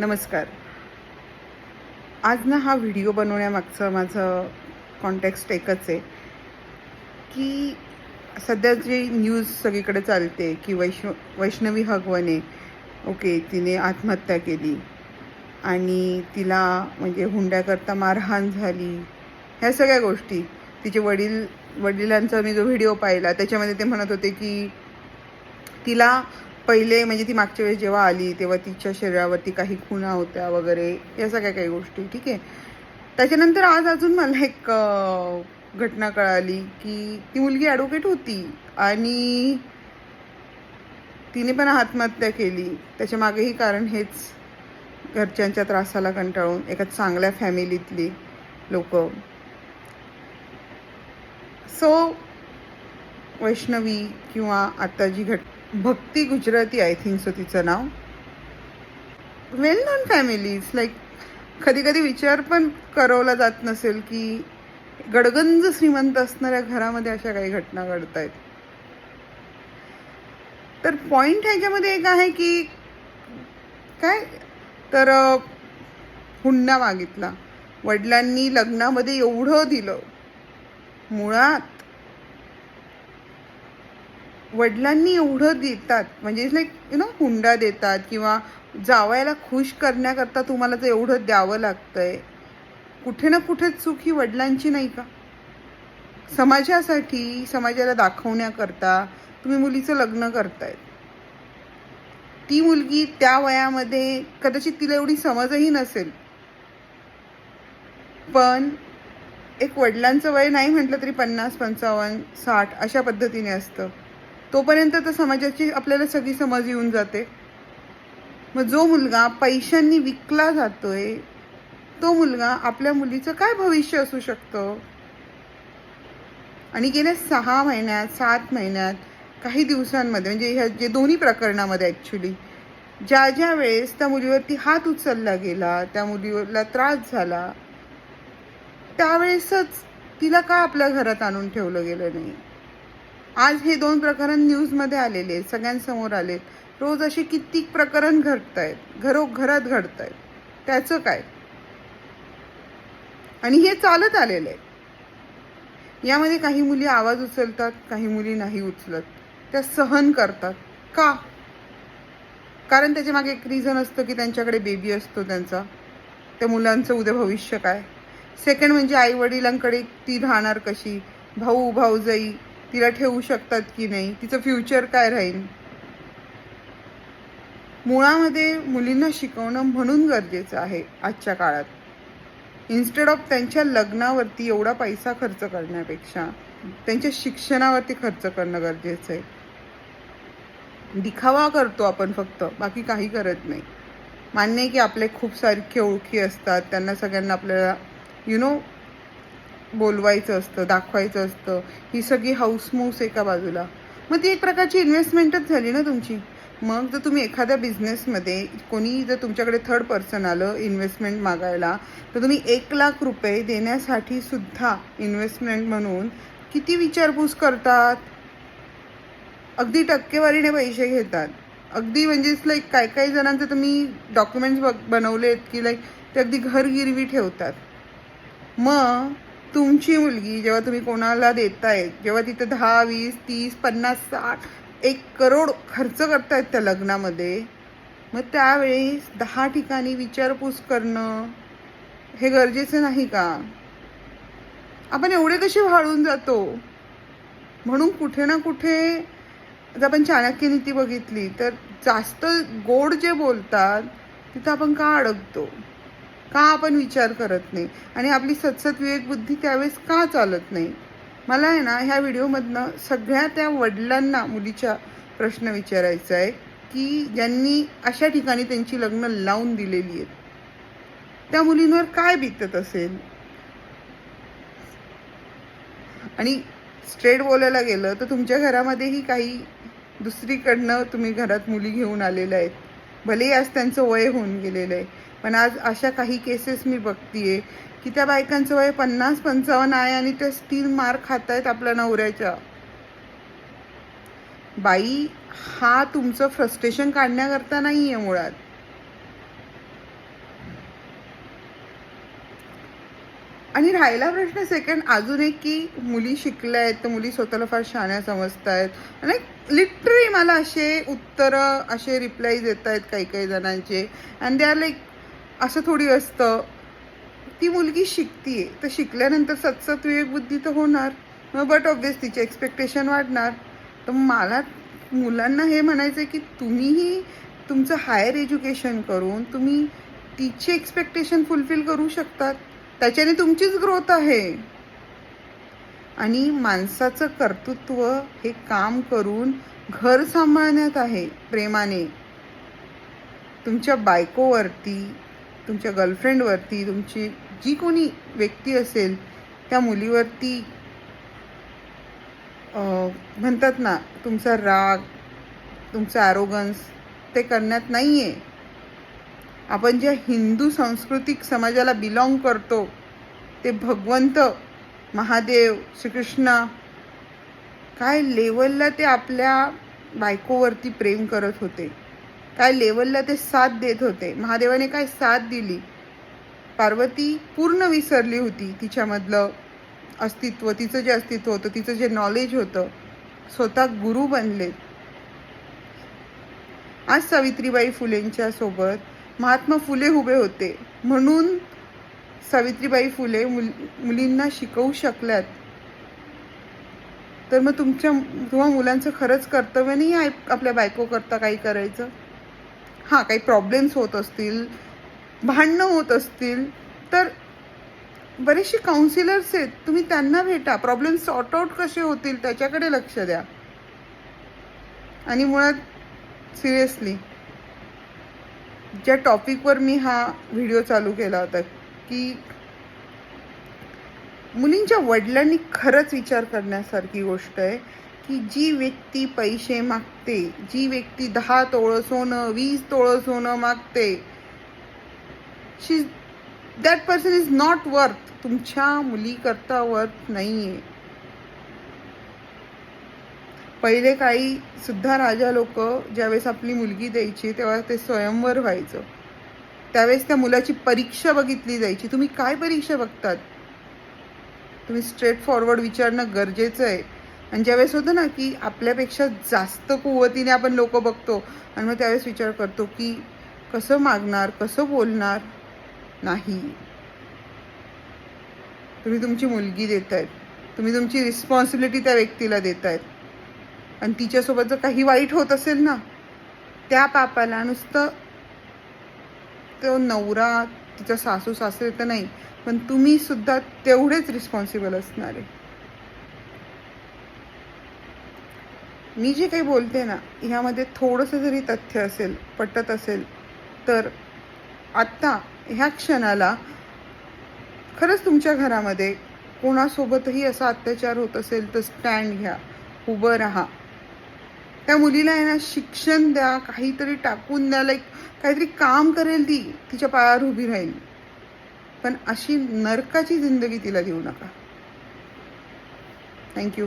नमस्कार. आज ना हा व्हिडिओ बनवण्यामागचं माझं कॉन्टेक्स्ट एकच आहे की सध्या जी न्यूज सगळीकडे चालते की वैष्ण वैष्णवी हगवणे ओके तिने आत्महत्या केली आणि तिला म्हणजे हुंड्याकरता मारहाण झाली ह्या सगळ्या गोष्टी. तिचे वडील वडिलांचा मी जो व्हिडिओ पाहिला त्याच्यामध्ये ते म्हणत होते की तिला पहिले म्हणजे ती मागच्या वेळेस जेव्हा आली तेव्हा तिच्या शरीरावरती काही खुणा होत्या वगैरे या सगळ्या काही गोष्टी ठीक आहे? त्याच्यानंतर आज अजून मला एक घटना कळाली की ती मुलगी ॲडव्होकेट होती आणि तिने पण आत्महत्या केली. त्याच्या मागेही कारण हेच घरच्यांच्या त्रासाला कंटाळून एका चांगल्या फॅमिलीतली लोक. सो वैष्णवी किंवा आता जी घट Bhakti Gujarati I think so तिचं नाव. वेल नॉन फॅमिलीज लाईक कधी कधी विचार पण करवला जात नसेल की गडगंज श्रीमंत असणाऱ्या घरामध्ये अशा काही घटना घडत आहेत तर पॉईंट ह्याच्यामध्ये एक आहे की काय? तर हुंडा मागितला. वडिलांनी लग्नामध्ये एवढं दिलं. मुळात वडिलांनी एवढं देतात म्हणजे लाईक यु नो हुंडा देतात किंवा जावायला खुश करण्याकरता तुम्हाला तर एवढं द्यावं लागतंय कुठे ना कुठे चूक ही वडिलांची नाही का? समाजासाठी समाजाला दाखवण्याकरता तुम्ही मुलीचं लग्न करतायत. ती मुलगी त्या वयामध्ये कदाचित तिला एवढी समजही नसेल. पण एक वडिलांचं वय नाही म्हटलं तरी पन्नास पंचावन्न साठ अशा पद्धतीने असतं. तोपर्यंत तर समाजाची आपल्याला सगळी समज येऊन जाते. मग जो मुलगा पैशांनी विकला जातोय तो मुलगा आपल्या मुलीचं काय भविष्य असू शकतं? आणि गेल्या सहा महिन्यात सात महिन्यात काही दिवसांमध्ये म्हणजे ह्या जे दोन्ही प्रकरणामध्ये ॲक्च्युली ज्या ज्या वेळेस त्या मुलीवरती हात उचलला गेला त्या मुलीला त्रास झाला त्यावेळेसच तिला का आपल्या घरात आणून ठेवलं गेलं नाही? आज हे दोन प्रकरण न्यूजमध्ये आलेले आहेत सगळ्यांसमोर आलेत. रोज असे कित्येक प्रकरण घडत आहेत घरोघरात घडत आहेत त्याचं काय? आणि हे चालत आलेलं आहे यामध्ये काही मुली आवाज उचलतात काही मुली नाही उचलत. त्या सहन करतात. का? कारण त्याच्यामागे एक रिझन असतं की त्यांच्याकडे बेबी असतो त्यांचा. त्या मुलांचं उद्या भविष्य काय? सेकंड म्हणजे आई वडिलांकडे ती राहणार कशी? भाऊ भाऊजाई तिला ठेवू शकतात की नाही? तिचं फ्युचर काय राहील? मुळामध्ये मुलींना शिकवणं म्हणून गरजेचं आहे आजच्या काळात. इन्स्टेड ऑफ त्यांच्या लग्नावरती एवढा पैसा खर्च करण्यापेक्षा त्यांच्या शिक्षणावरती खर्च करणं गरजेचं आहे. दिखावा करतो आपण फक्त बाकी काही करत नाही. मान्य आहे की आपले खूप सारखे ओळखी असतात त्यांना सगळ्यांना आपल्याला यु नो बोलवायचं असतं दाखवायचं असतं. ही सगळी हाऊसमूस एका बाजूला. मग ती एक प्रकारची इन्व्हेस्टमेंटच झाली ना तुमची? मग जर तुम्ही एखाद्या बिझनेसमध्ये कोणी जर तुमच्याकडे थर्ड पर्सन आलं इन्व्हेस्टमेंट मागायला तर तुम्ही एक लाख रुपये देण्यासाठी सुद्धा इन्व्हेस्टमेंट म्हणून किती विचारपूस करतात? अगदी टक्केवारीने पैसे घेतात. अगदी म्हणजेच लाईक काय काही जणांचे तुम्ही डॉक्युमेंट्स बनवले बनवलेत की लाईक ते अगदी घर गिरवी ठेवतात. मग तुमची मुलगी जेव्हा तुम्ही कोणाला देताय जेव्हा तिथं दहा वीस तीस पन्नास साठ एक करोड खर्च करतायत त्या लग्नामध्ये मग त्यावेळेस दहा ठिकाणी विचारपूस करणं हे गरजेचं नाही का? आपण एवढे कसे वाळून जातो? म्हणून कुठे ना कुठे जर आपण चाणक्य नीती बघितली तर जास्त गोड जे बोलतात तिथं आपण का अडकतो? का आपण विचार करत नाही? आणि आपली सतसत विवेकबुद्धी त्यावेळेस का चालत नाही? मला आहे ना ह्या व्हिडिओमधनं सगळ्या त्या वडिलांना मुलीच्या प्रश्न विचारायचा आहे की ज्यांनी अशा ठिकाणी त्यांची लग्न लावून दिलेली आहेत. त्या मुलींवर काय बीतत असेल? आणि स्ट्रेट बोलायला गेलं तर तुमच्या घरामध्येही काही दुसरीकडनं तुम्ही घरात मुली घेऊन आलेल्या आहेत. भलेही आज त्यांचं वय होऊन गेलेलं आहे. पण आज अशा काही केसेस मी बघतीये की त्या बायकांचं वय पन्नास पंचावन्न आहे आणि त्या स्टील मार खात आहेत आपल्या नवऱ्याच्या. बाई हा तुमचं फ्रस्ट्रेशन काढण्याकरता नाही आहे मुळात. आणि राहिला प्रश्न सेकंड अजून एक की मुली शिकल्या आहेत तर मुली स्वतःला फार शाण्या समजत आहेत आणि लिटरली मला असे उत्तरं असे रिप्लाईज येत आहेत काही काही जणांचे. अँड दे आर लाईक असं थोडी असतं. ती मुलगी शिकतीये. तर शिकल्यानंतर सतसत विवेकबुद्धी तर होणार. मग बट ऑब्विस तिचे एक्सपेक्टेशन वाढणार. तर मला मुलांना हे म्हणायचं आहे की तुम्हीही तुमचं हायर एज्युकेशन करून तुम्ही तिचे एक्सपेक्टेशन फुलफिल करू शकतात. त्याच्याने तुमचीच ग्रोथ आहे. आणि माणसाचं कर्तृत्व हे काम करून घर सांभाळण्यात आहे प्रेमाने. तुमच्या बायकोवरती तुमच्या गर्लफ्रेंडवरती तुमची जी कोणी व्यक्ती असेल त्या मुलीवरती म्हणतात ना तुमचा राग तुमचा ॲरोगन्स ते करण्यात नाही आहे आपण ज्या हिंदू सांस्कृतिक समाजाला बिलॉंग करतो ते भगवंत महादेव श्रीकृष्ण काय लेवलला ते आपल्या बायकोवरती प्रेम करत होते. काय लेवलला ते साथ देत होते. महादेवाने काय साथ दिली? पार्वती पूर्ण विसरली होती तिच्यामधलं अस्तित्व. तिचं जे अस्तित्व होतं तिचं जे नॉलेज होतं स्वतः गुरु बनले. आज सावित्रीबाई फुलेंच्या सोबत महात्मा फुले उभे होते. म्हणून सावित्रीबाई फुले मुल मुलींना शिकवू शकल्यात. तर मग तुमच्या तुम्हा मुलांचं खरंच कर्तव्य नाही आहे आपल्या बायको करता काही करायचं? हां काही प्रॉब्लेम्स होत असतील भांडणं होत असतील तर बरेचसे काउन्सिलर्स आहेत तुम्ही त्यांना भेटा. प्रॉब्लेम सॉर्ट आउट कसे होतील त्याच्याकडे लक्ष द्या. आणि मुळात सिरियसली ज्या टॉपिकवर मी हा व्हिडिओ चालू केला होता की मुलींच्या वडिलांनी खरंच विचार करण्यासारखी गोष्ट आहे. की जी व्यक्ती पैसे मागते जी व्यक्ती दहा तोळं सोनं वीस तोळं सोनं मागते she that person is not worth तुमच्या मुलीकरता वर्थ नाही आहे पहिले काही सुद्धा राजा लोक ज्यावेळेस आपली मुलगी द्यायची तेव्हा ते स्वयंवर व्हायचं. त्यावेळेस त्या मुलाची परीक्षा बघितली जायची. तुम्ही काय परीक्षा बघतात? तुम्ही स्ट्रेट फॉरवर्ड विचारणं गरजेचं आहे. आणि ज्यावेळेस होतं ना की आपल्यापेक्षा जास्त कुवतीने आपण लोक बघतो आणि मग त्यावेळेस विचार करतो की कसं मागणार कसं बोलणार? नाही. तुम्ही तुमची मुलगी देत आहेत तुम्ही तुमची रिस्पॉन्सिबिलिटी त्या व्यक्तीला देत आहेत आणि तिच्यासोबत जर काही वाईट होत असेल ना त्या पापाला नुसतं तो नवरा तिचा सासू सासरे तर नाही पण तुम्हीसुद्धा तेवढेच रिस्पॉन्सिबल असणार. आहे मी जे काही बोलते ना ह्यामध्ये थोडंसं जरी तथ्य असेल पटत असेल तर आत्ता ह्या क्षणाला खरंच तुमच्या घरामध्ये कोणासोबतही असा अत्याचार होत असेल तर स्टँड घ्या उभं राहा. त्या मुलीला आहे ना शिक्षण द्या काहीतरी टाकून द्या लाईक काहीतरी काम करेल ती तिच्या पायावर उभी राहील. पण अशी नरकाची जिंदगी तिला देऊ नका. थँक्यू